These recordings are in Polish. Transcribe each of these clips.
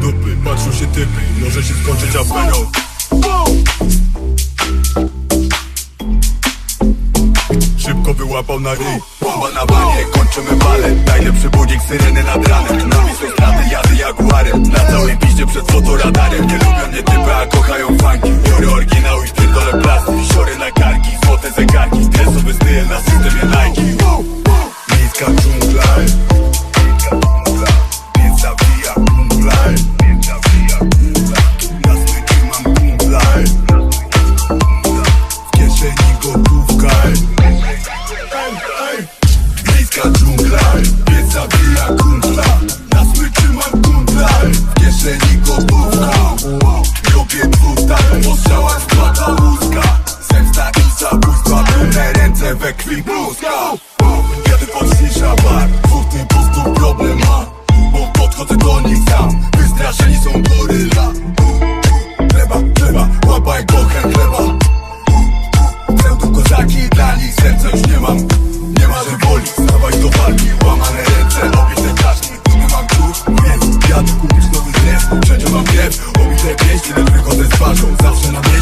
dupy Patrzą się typy, może się skończyć aferą Szybko wyłapał na ryj Bomba na wanie, kończymy balet Najlepszy Ręce we krwi bluzka Jadę pod shisha bar. Dwóch typów problem ma Bo podchodzę do nich sam. Wystraszeni są goryla. Chleba, chleba, łapaj kochę chleba. Pseudo kozaki, dla nich serca już nie mam. Nie ma, że boli, stawaj do walki Łamane ręce, obite czaszki Nie mam klucz, więc jadę kupić nowy dres Wszędzie mam krew, obite pięści Lecz wychodzę z twarzą, zawsze na mieście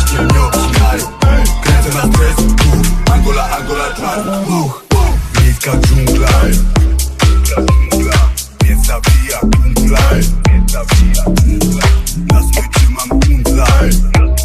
angula, angula, tak Buch, buch, wiejska dżungla